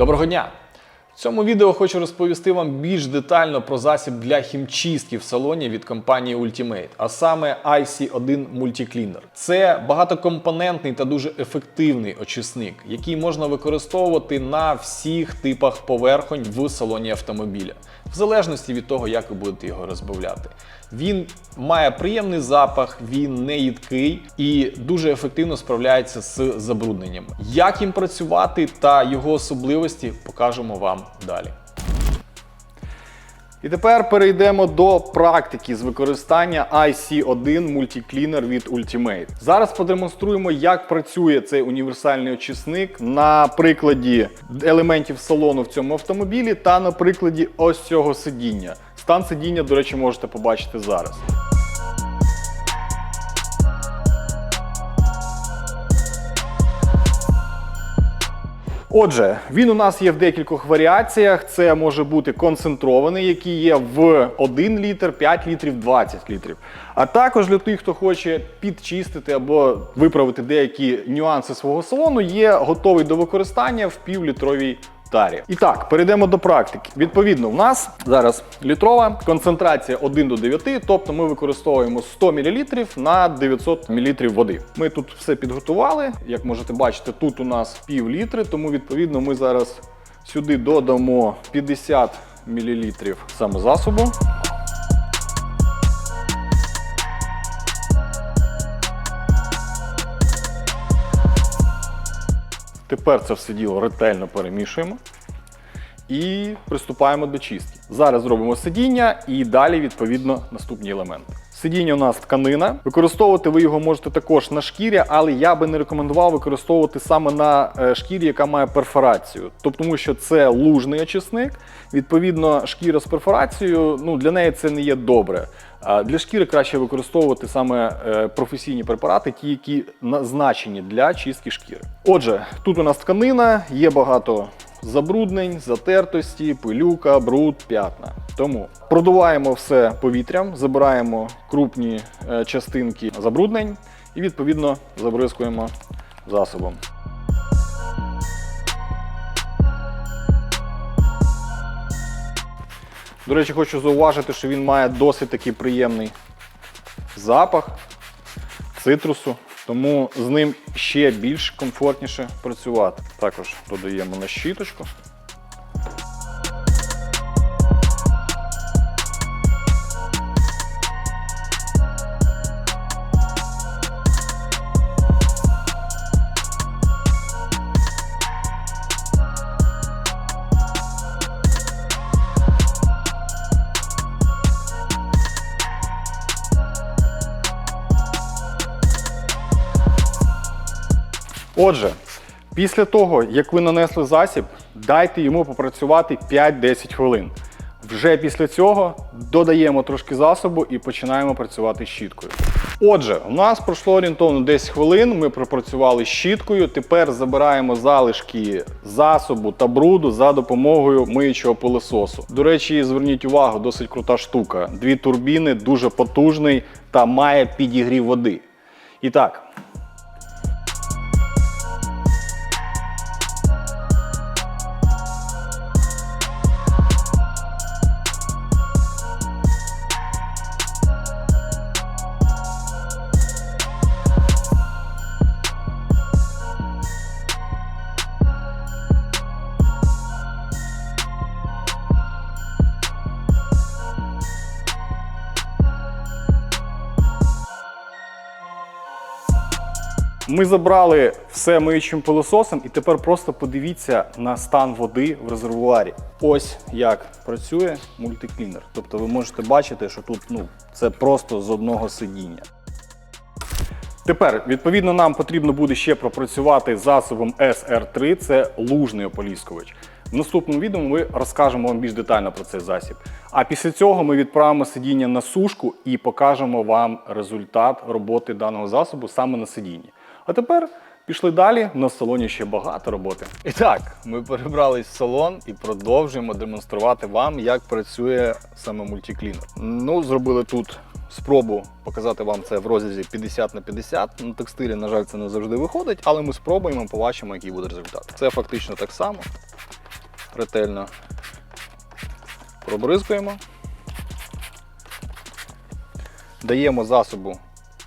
Доброго дня! В цьому відео хочу розповісти вам більш детально про засіб для хімчистки в салоні від компанії Ultimate, а саме IC1 Multicleaner. Це багатокомпонентний та дуже ефективний очисник, який можна використовувати на всіх типах поверхонь в салоні автомобіля, в залежності від того, як ви будете його розбавляти. Він має приємний запах, він не їдкий і дуже ефективно справляється з забрудненням. Як їм працювати та його особливості, покажемо вам далі. І тепер перейдемо до практики з використання IC1 Multicleaner від Ultimate. Зараз продемонструємо, як працює цей універсальний очисник на прикладі елементів салону в цьому автомобілі та на прикладі ось цього сидіння. Стан сидіння, до речі, можете побачити зараз. Отже, він у нас є в декількох варіаціях. Це може бути концентрований, який є в 1 літр, 5 літрів, 20 літрів. А також для тих, хто хоче підчистити або виправити деякі нюанси свого салону, є готовий до використання в півлітровій тарі. І так, перейдемо до практики. Відповідно, в нас зараз літрова концентрація 1 до 9, тобто ми використовуємо 100 мл на 900 мл води. Ми тут все підготували. Як можете бачити, тут у нас пів літри, тому відповідно ми зараз сюди додамо 50 мл саме Тепер це все діло ретельно перемішуємо і приступаємо до чистки. Зараз зробимо сидіння і далі, відповідно, наступні елементи. Сидіння у нас тканина. Використовувати ви його можете також на шкірі, але я би не рекомендував використовувати саме на е, шкірі, яка має перфорацію. Тобто, тому що це лужний очисник. Відповідно, шкіра з перфорацією, ну для неї це не є добре. Для шкіри краще використовувати саме е, професійні препарати, ті, які назначені для чистки шкіри. Отже, тут у нас тканина, є багато забруднень, затертості, пилюка, бруд, п'ятна. Тому продуваємо все повітрям, забираємо крупні е, частинки забруднень і відповідно забризкуємо засобом. До речі, хочу зауважити, що він має досить такий приємний запах цитрусу, тому з ним ще більш комфортніше працювати. Також додаємо на щіточку. Отже, після того, як ви нанесли засіб, дайте йому попрацювати 5-10 хвилин. Вже після цього додаємо трошки засобу і починаємо працювати щіткою. Отже, у нас пройшло орієнтовно 10 хвилин. Ми пропрацювали щіткою. Тепер забираємо залишки засобу та бруду за допомогою миючого пилососу. До речі, зверніть увагу, досить крута штука. Дві турбіни, дуже потужний та має підігрів води. І так, Ми забрали все миючим пилососом, і тепер просто подивіться на стан води в резервуарі. Ось як працює мультиклінер. Тобто ви можете бачити, що тут ну, це просто з одного сидіння. Тепер, відповідно, нам потрібно буде ще пропрацювати засобом SR3, це лужний ополіскувач. В наступному відео ми розкажемо вам більш детально про цей засіб. А після цього ми відправимо сидіння на сушку і покажемо вам результат роботи даного засобу саме на сидінні. А тепер пішли далі. На салоні ще багато роботи. І так, ми перебрались в салон і продовжуємо демонструвати вам, як працює саме мультиклінер. Ну, зробили тут спробу показати вам це в розрізі 50 на 50. На текстилі, на жаль, це не завжди виходить, але ми спробуємо, побачимо, який буде результат. Це фактично так само. ретельно пробризкуємо. Даємо засобу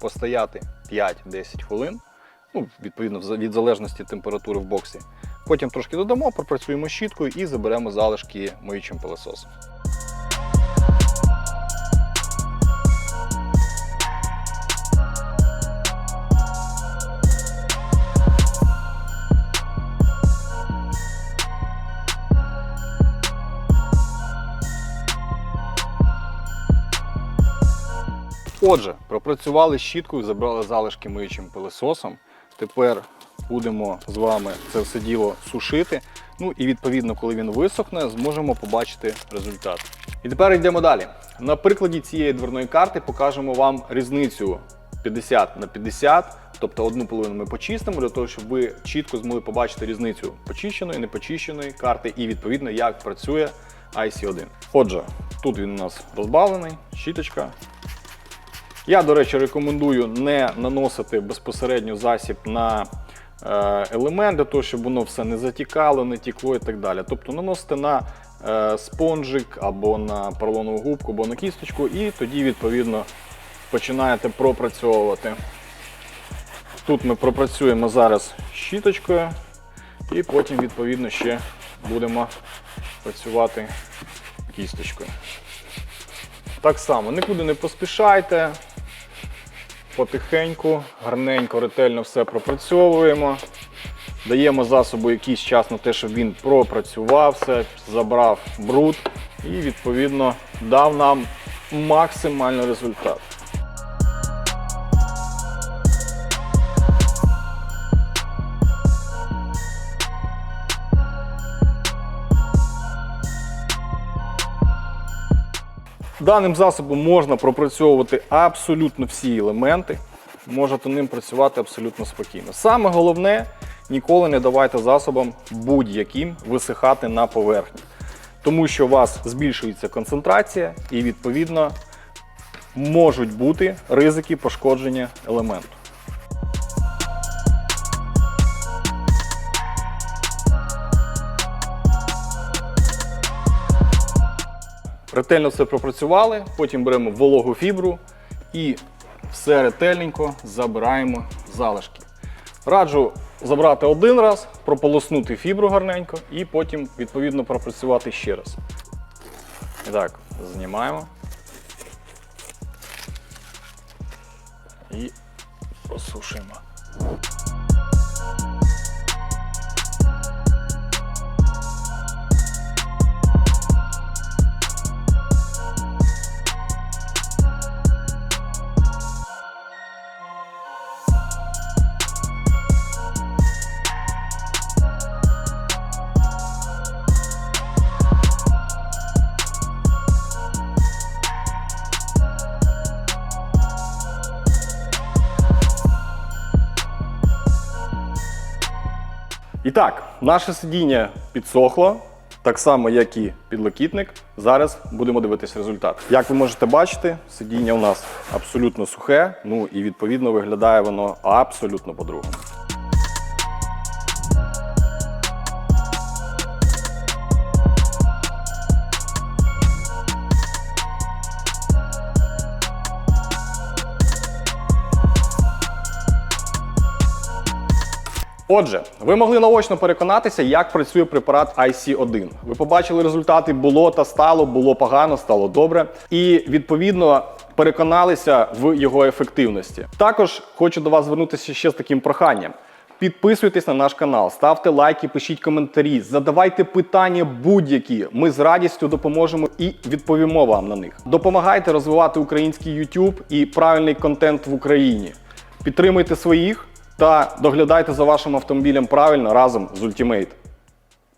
постояти 5-10 хвилин, ну, відповідно від залежності температури в боксі. Потім трошки додамо, пропрацюємо щіткою і заберемо залишки миючим пилососом. Отже, пропрацювали щіткою, забрали залишки миючим пилососом. Тепер будемо з вами це все діло сушити. Ну і відповідно, коли він висохне, зможемо побачити результат. І тепер йдемо далі. На прикладі цієї дверної карти покажемо вам різницю 50 на 50, тобто одну половину ми почистимо для того, щоб ви чітко змогли побачити різницю почищеної, непочищеної карти і відповідно як працює IC1. Отже, тут він у нас розбавлений, щіточка, я, до речі, рекомендую не наносити безпосередньо засіб на е, елемент, для того, щоб воно все не затікало, не тікло і так далі. Тобто наносите на е, спонжик або на поролонову губку, або на кісточку, і тоді, відповідно, починаєте пропрацьовувати. Тут ми пропрацюємо зараз щіточкою, і потім, відповідно, ще будемо працювати кісточкою. Так само, нікуди не поспішайте. Потихеньку, гарненько, ретельно все пропрацьовуємо. Даємо засобу якийсь час на те, щоб він пропрацювався, забрав бруд і, відповідно, дав нам максимальний результат. Даним засобом можна пропрацьовувати абсолютно всі елементи, можете ним працювати абсолютно спокійно. Саме головне, ніколи не давайте засобам будь-яким висихати на поверхні, тому що у вас збільшується концентрація і, відповідно, можуть бути ризики пошкодження елементу. Ретельно все пропрацювали, потім беремо вологу фібру і все ретельненько забираємо залишки. Раджу забрати один раз, прополоснути фібру гарненько і потім відповідно пропрацювати ще раз. І так, знімаємо. І просушуємо. І так, наше сидіння підсохло, так само, як і підлокітник. Зараз будемо дивитись результат. Як ви можете бачити, сидіння у нас абсолютно сухе, ну і відповідно виглядає воно абсолютно по-другому. Отже, ви могли наочно переконатися, як працює препарат IC1. Ви побачили результати, було та стало, було погано, стало добре. І відповідно переконалися в його ефективності. Також хочу до вас звернутися ще з таким проханням. Підписуйтесь на наш канал, ставте лайки, пишіть коментарі, задавайте питання будь-які. Ми з радістю допоможемо і відповімо вам на них. Допомагайте розвивати український YouTube і правильний контент в Україні. Підтримуйте своїх та доглядайте за вашим автомобілем правильно разом з Ultimate.